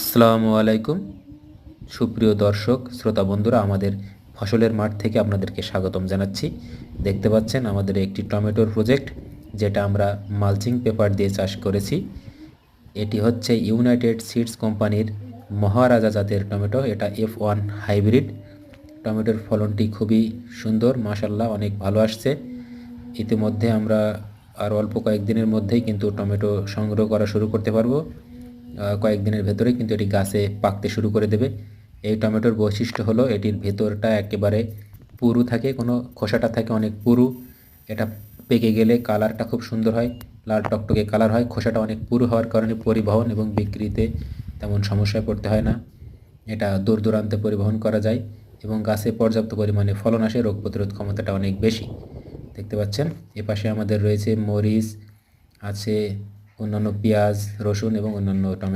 আসসালামু আলাইকুম। সুপ্রিয় দর্শক, শ্রোতা বন্ধুরা, আমাদের ফসলের মাঠ থেকে আপনাদেরকে স্বাগতম জানাচ্ছি। দেখতে পাচ্ছেন, আমাদের একটি টমেটোর প্রজেক্ট, যেটা আমরা মালচিং পেপার দিয়ে চাষ করেছি। এটি হচ্ছে ইউনাইটেড সিডস কোম্পানির মহারাজা জাতের টমেটো, এটা এফ ওয়ান হাইব্রিড। টমেটোর ফলনটি খুবই সুন্দর মাসাল্লাহ অনেক ভালো আসছে। ইতিমধ্যে আমরা আর অল্প কয়েকদিনের মধ্যেই কিন্তু টমেটো সংগ্রহ করা শুরু করতে পারব। কয়েকদিনের ভেতরে কিন্তু এটি গাছে পাকতে শুরু করে দেবে। এই টমেটোর বৈশিষ্ট্য হলো এটির ভেতরটা একেবারে পুরু থাকে, কোনো খোসাটা থাকে অনেক পুরু। এটা পেকে গেলে কালারটা খুব সুন্দর হয়, লাল টকটকে কালার হয়, খোসাটা অনেক পুরু হওয়ার কারণে পরিবহন এবং বিক্রিতে তেমন সমস্যায় পড়তে হয় না। এটা দূর দূরান্তে পরিবহন করা যায় এবং গাছে পর্যাপ্ত পরিমাণে ফলন আসে, রোগ প্রতিরোধ ক্ষমতাটা অনেক বেশি। দেখতে পাচ্ছেন, এপাশে আমাদের রয়েছে মরিচ, আছে অন্যান্য পেঁয়াজ রসুন এবং অন্যান্য টমেটো।